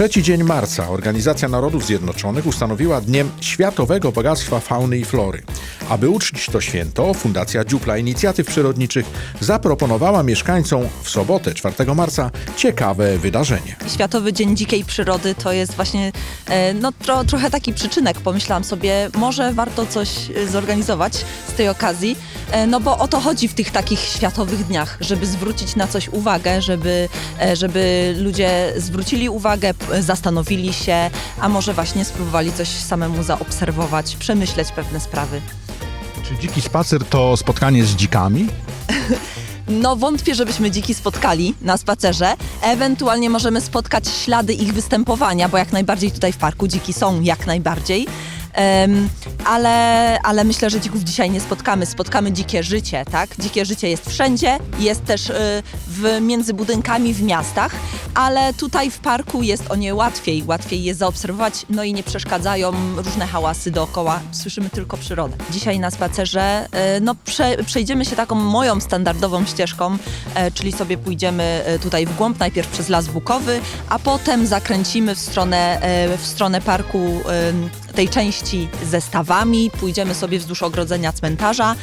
Trzeci dzień marca Organizacja Narodów Zjednoczonych ustanowiła Dniem Światowego Bogactwa Fauny i Flory. Aby uczcić to święto, Fundacja Dziupla Inicjatyw Przyrodniczych zaproponowała mieszkańcom w sobotę 4 marca ciekawe wydarzenie. Światowy Dzień Dzikiej Przyrody to jest właśnie e, no, tro, trochę taki przyczynek. Pomyślałam sobie, może warto coś e, zorganizować z tej okazji, e, no bo o to chodzi w tych takich światowych dniach, żeby zwrócić na coś uwagę, żeby, żeby ludzie zwrócili uwagę, zastanowili się, a może właśnie spróbowali coś samemu zaobserwować, przemyśleć pewne sprawy. Czy dziki spacer to spotkanie z dzikami? No wątpię, żebyśmy dziki spotkali na spacerze. Ewentualnie możemy spotkać ślady ich występowania, bo jak najbardziej tutaj w parku dziki są, jak najbardziej. Ale, ale myślę, że dzików dzisiaj nie spotkamy. Spotkamy dzikie życie, tak? Dzikie życie jest wszędzie, jest też y, w, między budynkami w miastach, ale tutaj w parku jest o nie łatwiej. Łatwiej je zaobserwować, no i nie przeszkadzają różne hałasy dookoła. Słyszymy tylko przyrodę. Dzisiaj na spacerze y, no, prze, przejdziemy się taką moją standardową ścieżką, e, czyli sobie pójdziemy e, tutaj w głąb, najpierw przez Las Bukowy, a potem zakręcimy w stronę, e, w stronę parku e, tej części ze stawami, pójdziemy sobie wzdłuż ogrodzenia cmentarza.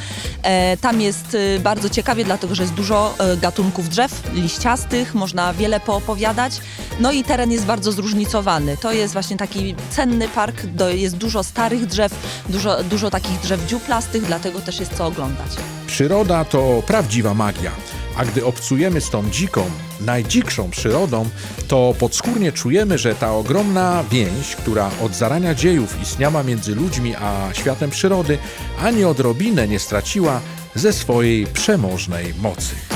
E, Tam jest e, bardzo ciekawie, dlatego że jest dużo e, gatunków drzew liściastych, można wiele poopowiadać. No i teren jest bardzo zróżnicowany. To jest właśnie taki cenny park, jest dużo starych drzew, dużo, dużo takich drzew dziuplastych, dlatego też jest co oglądać. Przyroda to prawdziwa magia, a gdy obcujemy z tą dziką, najdzikszą przyrodą, to podskórnie czujemy, że ta ogromna więź, która od zarania dziejów istniała między ludźmi a światem przyrody, ani odrobinę nie straciła ze swojej przemożnej mocy.